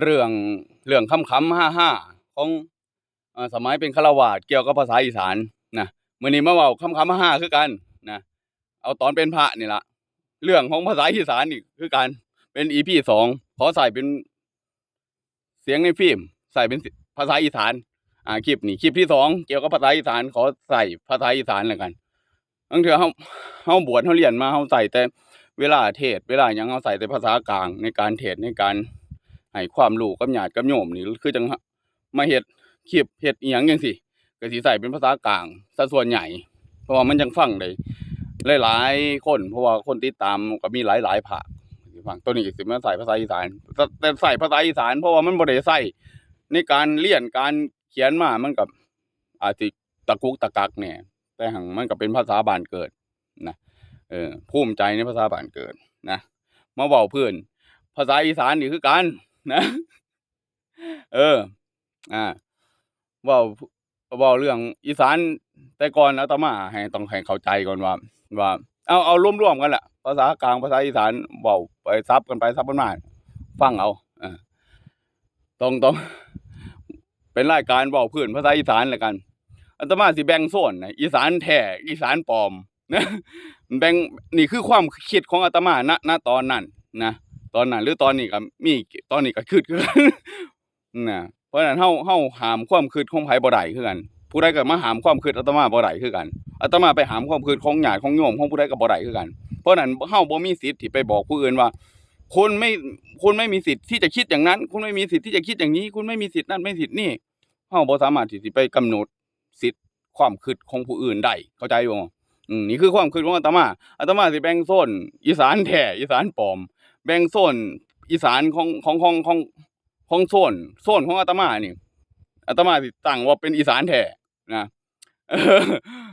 เรื่องเรื่องคำคำห้าห้าของสมัยเป็นฆราวาสเกี่ยวกับภาษาอีสานนะมื้อนี้มาเว้าคำคำห้าห้าคือกันนะเอาตอนเป็นพระนี่ละเรื่องของภาษาอีสานนี่คือกันเป็น EP สองขอใส่เป็นเสียงในฟิล์มใส่เป็นภาษาอีสานอ่าคลิปนี่คลิปที่สองเกี่ยวกับภาษาอีสานขอใส่ภาษาอีสานแล้วกันบางทื่เฮาเฮาบวชเฮาเรียนมาเฮาใส่แต่เวลาเทศ เวลาหยังเฮาใส่แต่ภาษากลางในการเทศในการ ให้ความรู้กับญาติกับโยมนี่คือจังมาเฮ็ดคลิปเฮ็ดอีหยังจังซี่ก็สิใส่เป็นภาษากลางซะส่วนใหญ่ เพราะว่ามันจังฟังได้หลายๆคน เพราะว่าคนติดตามก็มีหลายๆภาคสิฟังตัวนี้ก็สิมาใส่ภาษาอีสานแต่ใส่ภาษาอีสาน เพราะว่ามันบ่ได้ใส่ในการเรียนการเขียนมามันก็อาจสิตะกุกตะกักแหน่ยแต่หังมันก็เป็นภาษาบ้านเกิดนะเออภูมิใจในภาษาบ้านเกิดนะมาเว้าเพื่อนภาษาอีสานนี่คือกัน นะ เออ อ่าว่าว่าเรื่องอีสานแต่ก่อนอาตมาให้ต้องให้เข้าใจก่อนว่า ว่าเอาเอารวมๆกันแหละภาษากลางภาษาอีสานเว้าไปซับกันไปซับกันมาฟังเอาอต้องต้องเป็นรายการเว้าพื้นภาษาอีสานแล้วกันอาตมาสิแบ่งโซนนะอีสานแท้อีสานปลอมนะแบ่งนี่คือความคิดของอาตมาณณตอนนั้นนะ ตอนนั้นหรือตอนนี้ก็มีตอนนี้ก็คิดคือกันนะเพราะฉะนั้นเฮาเฮาหามความคิดของไผบ่ได้คือกัน ผู้ใดก็มาหามความคิดอาตมาบ่ได้คือกันอาตมาไปหามความคิดของญาติของโยมของผู้ใดก็บ่ได้คือกัน เพราะฉะนั้นเฮาบ่มีสิทธิ์ที่ไปบอกผู้อื่นว่าคุณไม่คุณไม่มีสิทธิ์ที่จะคิดอย่างนั้น คุณไม่มีสิทธิ์ที่จะคิดอย่างนี้ คุณไม่มีสิทธิ์นั่นไม่สิทธิ์นี่เฮาบ่สามารถที่สิไปกำหนดสิทธิ์ความคิดของผู้อื่นได้เข้าใจบ่อืมนี่คือความคิดของอาตมาอาตมาสิแบ่งโซนอีสานแท้อีสานปลอม แบ่งโซนอีสานของของของของของโซนโซนของอาตมานี่อาตมาสิตั้งว่าเป็นอีสานแท้นะ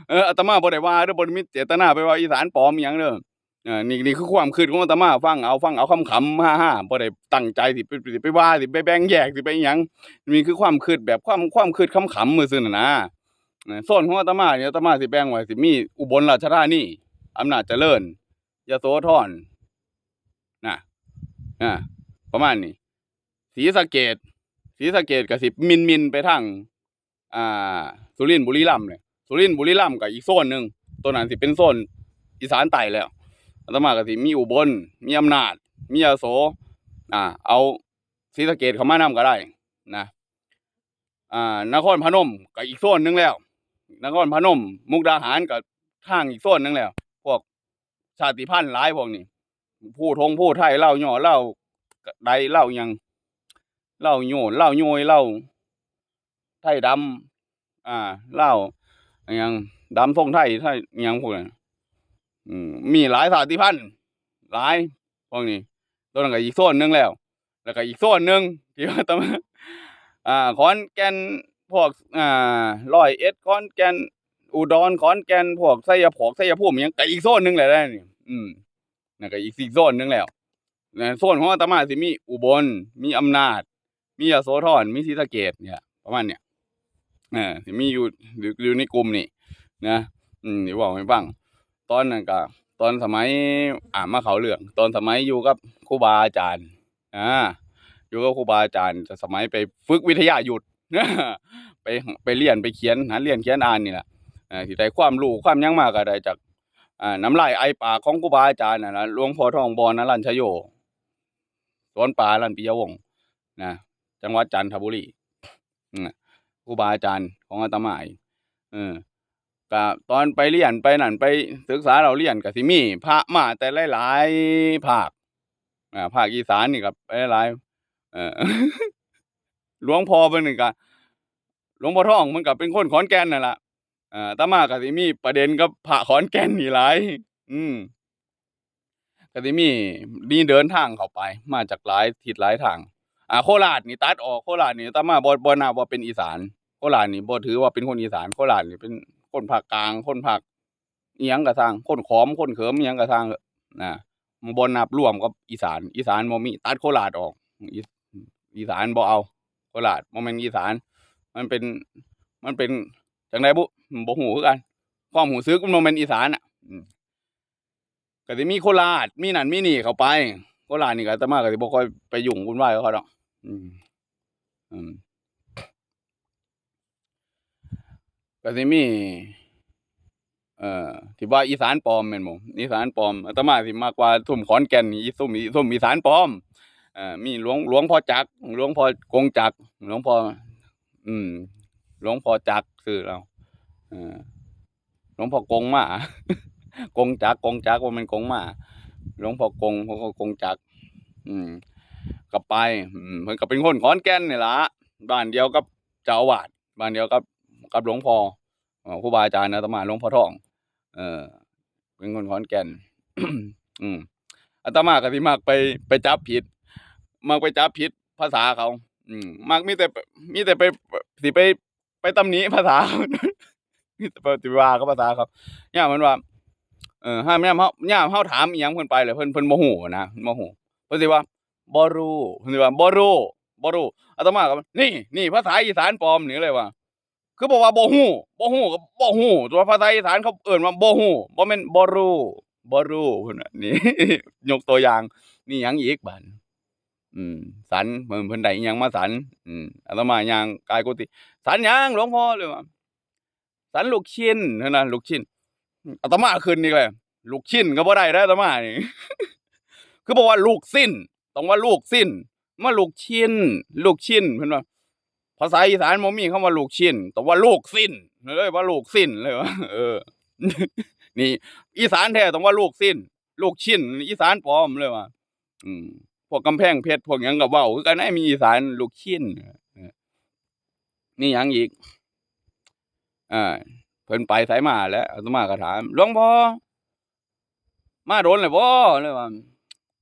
เอออาตมาบ่ได้ว่าเด้อบ่มีเจตนาไปว่าอีสานปลอมอิหยังเด้อเออนี่นี่คือความคิดของอาตมาฟังเอาฟังเอาคำๆฮ่าๆบ่ได้ตั้งใจสิไปสิไปว่าสิไปแบ่งแยกสิไปอิหยังนี่คือความคิดแบบความความคิดขำมือซื่อน่ะนะโซนของอาตมาเนี่ยอาตมาสิแบ่งไว้สิมีอุบลราชธานีอำนาจเจริญยโสธร นะอ่าประมาณนี้ศรีสะเกดศรีสะเกดกับสิมินมินไปทางอ่า สุรินทร์บุรีรัมย์เนี่ยสุรินทร์บุรีรัมย์กับอีกโซนหนึ่งตัวนั้นสิเป็นโซนอีสานใต้แล้วอาตมาก็สิมีอุบลมีอำนาจ มียโสอ่า เอาศรีสะเกดเข้ามานํก็ได้ นะอ่านครพนมกับอีกโซนหนึ่งแล้วนครพนม มุกดาหารกับทางอีกโซนหนึ่งแล้ว พวกชาติพันธุ์หลายพวกนี้ ผู้ทงผู้ไทยเล่าหย่อเล่าใดเล่ายังเล่าโยนเล่าโยยเล่าไทยดำอ่าเล่าหยังดำทงไทยไทยยังพวกนั้นมีหลายสาติพันธุ์หลายพวกนี้ตัวนั้นก็อีกโซนหนึ่งแล้ว แล้วก็อีกโซนหนึ่งที่ว่าต้องอ่าขอนแก่นพวกอ่าร้อยเอ็ดขอนแก่นอุดรขอนแก่นพวกไสยผอกไสยภูมิยังก็อีกโซนหนึ่งแหละได้นี่อืม นั่นก็อีกสี่โซนหนึงแล้วนะโซนของอาตมาสิมีอุบล มีอำนาจ มียโสธรมีศรีสะเกษเนี่ยประมาณเนี้ยเออสิมีอยู่อยู่ในกลุ่มนี่นะอืมเดี๋ยวบอกให้ฟังตอนนั้นก็ตอนสมัยอ่ามาเขาเรื่อง ตอนสมัยอยู่กับครูบาอาจารย์อ่าอยู่กับครูบาอาจารย์สมัยไปฝึกวิทยาหยุดไปไปเรียนไปเขียนหาเรียนเขียนอ่านนี่แหละอ่าที่ได้ความรู้ความยังมากก็ได้จาก อ่าน้ำลายไอป่าของครูบาอาจารย์น่ะนะหลวงพ่อทองบอนนรัญชโยสวนป่าลันปิยวงศ์นะจังหวัดจันทบุรีครูบาอาจารย์ของอาตมาอีกเออก็ตอนไปเรียนไปนั่นไปศึกษาเราเรียนก็สิมีพระมาแต่หลายๆภาคอ่าภาคอีสานนี่ก็ไปหลายๆเออหลวงพ่อเพิ่นนี่งก็หลวงพ่อทองมันก็เป็นคนขอนแก่นนั่นล่ะ อ่าอามาก็สิมีประเด็นกับพระขอนแก่นนี่หลายอืมก็สิมีนี่เดินทางเข้าไป มาจากหลายทิศหลายทาง อ่า โคราชนี่ตัดออกโคราชนี่อามาบ่บ่นับว่าเป็นอีสาน โคราชนี่บ่ถือว่าเป็นคนอีสานโคราชนี่เป็นคนภาคกลาง คนภาคอียังก็สร้าง คนขอมคนเขิมอียงก็สร้างเถอะนะมันบ่นับรวมกับอีสาน อีสานบ่มีตัดโคราชออก อีอีสานบ่เอาโคราชบ่แม่นอีสาน มันเป็นมันเป็น จังไดบุบ่ฮู้คือกัน ความรู้สึกมันบ่แม่นอีสานอะก็สิมีโคราชมีนั่นมีนี่เข้าไปโคราชนี่ก็อาตมาก็สิบ่ค่อยไปยุ่งวุ่นวายกับเขาดอกอืมอืมก็สิมีเอ่อที่ว่าอีสานปลอมแม่นบ่อีสานปลอมอาตมาสิมากกว่าซุ่มขอนแก่นอีซุ่มอีซุ่มอีสานปลอมเอ่อมีหลวงหลวงพ่อจักหลวงพ่อกงจักหลวงพ่ออืม หลวงพ่อจักรชื่อเราหลวงพ่อกงมากงจักกงจักว่ามันกงมาหลวงพ่อกงพ่อกงจัก อืมก็ไปมเพิ่นก็เป็นคนขอนแก่นนี่ล่ะบ้านเดียวกับเจ้าวาสบ้านเดียวกับกับหลวงพ่อเอ่อครูบาอาจารย์อาตมาหลวงพ่อทอง เออ เป็นคนขอนแก่น อืมอาตมาก็สิมักไปไปจับผิดมักไปจับผิดภาษาเขา อืมมักมีแต่มีแต่ไปสิไป ไปตำหนิภาษาปสิวาเขาภาษาเขาย่ามมันว่า เออห้ามย่ามเฮาย่ามเฮาถามอีหยังเพิ่นไปเลยเพิ่นเพิ่นบ่ฮู้นะบ่ฮู้เพิ่นสิว่าบ่รู้เพิ่นสิว่าบ่รู้บ่รู้อาตมาก็นี่นี่ภาษาอีสานปลอมนี่เลยว่าคือบอกว่าบ่ฮู้บ่ฮู้ก็บ่ฮู้ตัวภาษาอีสานเขาเอิ้นว่าบ่ฮู้บ่แม่นบ่รู้บ่รู้เพิ่นน่ะนี่ ยกตัวอย่างนี่หยังอีกบัด อืมสันเพิ่นเพิ่นได้ยังมาสันอืมอาตมาย่างกายกุฏิสันยังหลวงพ่อเลยว่าสันลูกชิ้นเท่านั้นลูกชิ้นอาตมาขึ้นอีกเลยลูกชิ้นก็บ่ได้แล้วอาตมานี่คือบอกว่าลูกสิ้นต้องว่าลูกสิ้นมาลูกชิ้น ลูกชิ้นเพิ่นว่าภาษาอีสานบ่มีคำว่าลูกชิ้นแต่ว่าลูกสิ้นเลยว่าลูกสิ้นเลยว่าเออ นี่ อีสานแท้ต้องว่าลูกสิ้น ลูกชิ้น อีสานปลอมเลยว่าอืม พวกกำแพงเพชรพวกยังก็เว้าคือกันไอ้มีอีสานลูกชิ้นนี่ยังอีกอ่าเพิ่นไปไสมาแล้วอาตมาก็ถามหลวงพ่อมาโดนแล้วบ่เลยว่า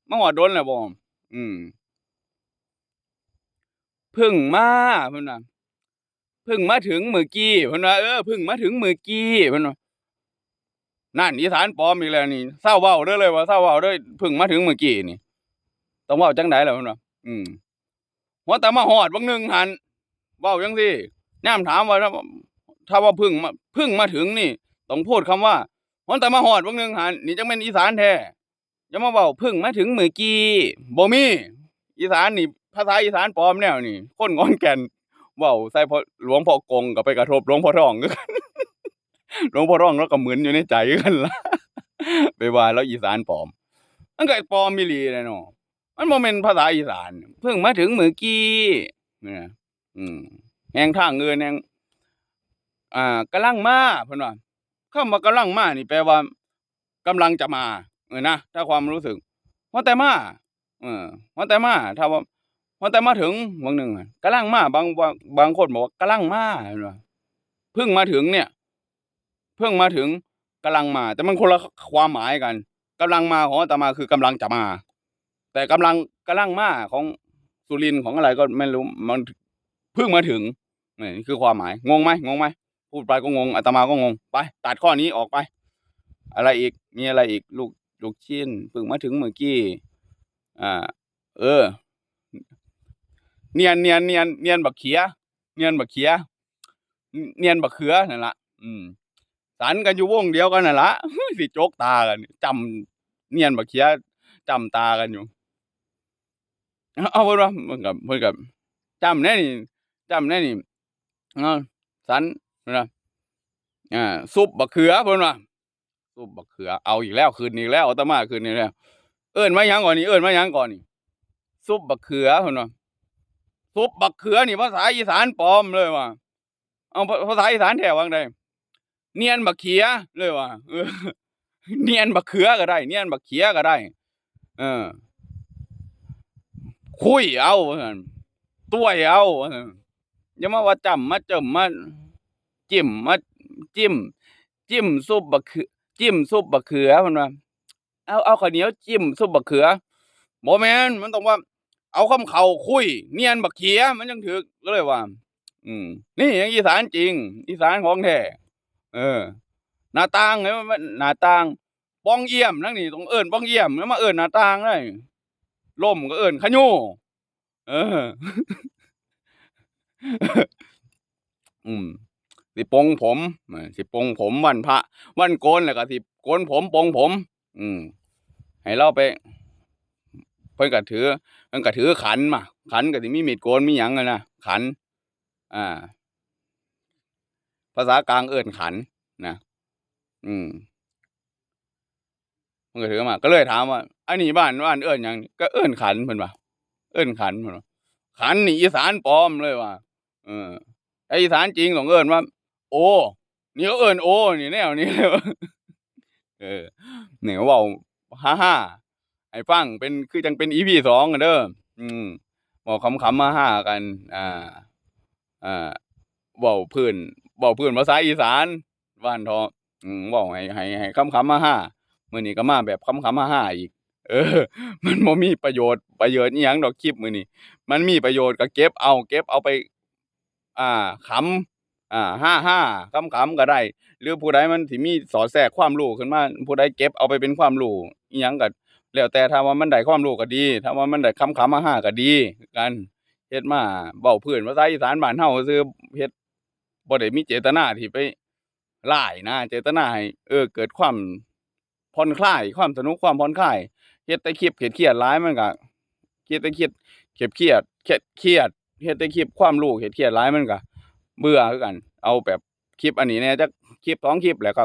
มาฮอดโดนแล้วบ่อืมพึ่งมาเพิ่นว่าพึ่งมาถึงมือกี้เพิ่นว่าเออพึ่งมาถึงมือกี้เพิ่นว่านั่นอีสานปลอมอีกแล้วนี่เศร้าเว้าเด้อเลยว่าเศร้าเว้าเด้อพึ่งมาถึงมือกี้นี่ ต้องเว้าจังไดล่ะเพิ่นว่าอืมหัวแต่มาฮอดบางหนึงหันเว้าจังซี่แนมถามว่า ถ้าว่าพึ่งมาพึ่งมาถึงนี่ ต้องพูดคำว่าหัวแต่มาฮอดบางหนึงหันนี่จังแม่นอีสานแท้อย่ามาเว้าพึ่งมาถึงมื้อกี้บ่มีอีสานนี่ภาษาอีสานปลอมแนวนี่ คนงอนแก่นเว้าใส่พอหลวงพ่อกงก็ไปกระทบหลวงพ่อทองคือกันหลวงพ่อทองแล้วก็เหมือนอยู่ในใจกันละไปว่าแล้วอีสานปลอมมันก็ปลอมอีหลีแหละเนาะ มันบ่แม่นภาษาอีสาน เพิ่งมาถึงมือกี้เนี่ยอืมแหงทางเงินแหงอ่ากำลังมาเพิ่อนว่าคำว่ากำลังมานี่แปลว่ากำลังจะมาเออนะถ้าความรู้สึกว่าแต่มาเออว่าแต่มาถ้าว่าว่าแต่มาถึงบางหนึ่งอะกำลังมาบางบางบางคนบอกว่ากำลังมาเห็นปะเพิ่งมาถึงเนี่ย เพิ่งมาถึงกำลังมา แต่มันคนละความหมายกันกำลังมาของอาตมาคือกำลังจะมา แต่กำลังกำลังมาของสุรินของอะไรก็ไม่รู้มันเพิ่งมาถึงนี่คือความหมายงงไหมงงไหมพูดไปก็งงอาตมาก็งงไป ตัดข้อนี้ออกไป อะไรอีกมีอะไรอีกลูกลูกชิ้นเพิ่งมาถึงเมื่อกี้อ่า เออ เนียนเนียนเนียนเนียนบักเขีย เนียนบักเขีย เนียนบักเขือนั่นละอืมสันกันอยู่วงเดียวกันนั่นละสิโจกตากันจำเนียนบักเขียจำตากันอยู่ เอาเพิ่นว่าเพิ่นกับเพิ่นกับจำแน่นี่จำแน่นี่เออสันนว่าอ่าซุปบักเขือเพิ่นว่าซุปบักเขือเอาอีกแล้วคืนอีกแล้วอาตมาคืนนี้แล้วเอิ้นมาหยังก่อนนี่เอิ้นมาหยังก่อนนี่ซุปบักเขือเพิ่นว่าซุปบักเขือนี่ภาษาอีสานปลอมเลยว่าเอาภาษาอีสานแท้ว่าจั่งใดเนียนบักเขียเลยว่าเออเนียนบักเขือก็ได้ เนียนบักเขียก็ได้ เออ คุยเอาว่าซั่นต้วยเอาอย่ามาว่าจำมาจำมาจิ้มมาจิ้ม จิ้มซุปบักเขือจิ้มซุปบักเขือเพิ่นว่าเอาเอาข้าวเหนียวจิ้มซุปบักเขือบ่แม่นมันต้องว่า เอาคำเข้าคุย เนียนบักเขียมันจังถึกก็เลยว่า อืม นี่ยังอีสานจริง อีสานของแท้เออหน้าต่างเนี่ยมันหน้าต่างป้องเอี่ยมนั่งนี่ต้องเอิ้นป้องเอี่ยมแล้วมาเอิ้นหน้าต่างได้ ล่มก็เอิ้นขะโยเออ อืมสิปงผมสิปงผมวันพระวันโกนแล้วก็สิโกนผมปงผม อืมให้เราไป เพิ่นก็ถือเพิ่นก็ถือขันมาขันก็สิมีมีดโกนมีหยังอะนะขัน อ่า ภาษากลางเอิ้นขันนะอืมเพิ่นก็ถือมา ก็เลยถามว่า อันนี้บ้านบ้านเอิ้นหยังก็เอิ้นขันเพิ่นว่าเอิ้นขันเพิ่นว่าขันนี่อีสานปลอมเลยว่าเออไออีสานจริงต้องเอิ้นว่า โอ้นี่เขาเอิ้นโอ้นี่แนวนี้เลยเออนี่เขาเว้าฮ่าๆให้ฟังเป็นคือจังเป็น EP สองอะเด้ออืมเว้าขำๆฮ่ากัน อ่า อ่าเว้าพื้นเว้าพื้นภาษาอีสานว่านเถาะอืมเว้าให้ให้ให้ขำๆฮ่าๆมื้อนี้ก็มาแบบขำๆฮ่าอีก เออ มันบ่มีประโยชน์ประโยชน์อิหยังดอกคลิปมื้อนี้มันมีประโยชน์ก็เก็บเอา เก็บเอาไป อ่าขำอ่าฮ่าๆขำๆก็ได้ หรือผู้ใดมันสิมีสอดแทรกความรู้ขึ้นมาผู้ใดเก็บเอาไปเป็นความรู้อิหยังก็แล้วแต่ถ้าว่ามันได้ความรู้ก็ดีถ้าว่ามันได้ขำๆฮ่าๆก็ดีกันเฮ็ดมาเว้าพื้นภาษาอีสานบ้านเฮาซื่อเฮ็ดบ่ได้มีเจตนาที่ไปร้ายนะ เจตนาให้เออ เกิดความผ่อนคลาย ความสนุกความผ่อนคลาย เฮ็ดแต่คลิปเครียดๆหลายมันก็เฮ็ดแต่คลิปเครียดๆเครียดเฮ็ดแต่คลิปความรู้เครียดๆหลายมันก็เบื่อคือกัน เอาแบบคลิปอันนี้แหน่ยจักคลิป2คลิปแล้วก็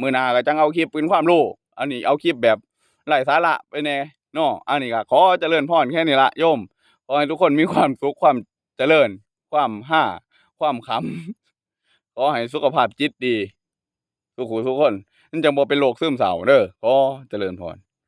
มื้อหน้าก็จังเอาคลิปเป็นความรู้อันนี้เอาคลิปแบบไร้สาระไปแน่เนาะอันนี้ก็ขอเจริญพรแค่นี้ละโยมขอให้ทุกคนมีความสุขความเจริญ ความฮาความขำขอให้สุขภาพจิตดีทุกผู้ทุกคนมันจังบ่เป็นโรคซึมเศร้าเด้อขอเจริญพร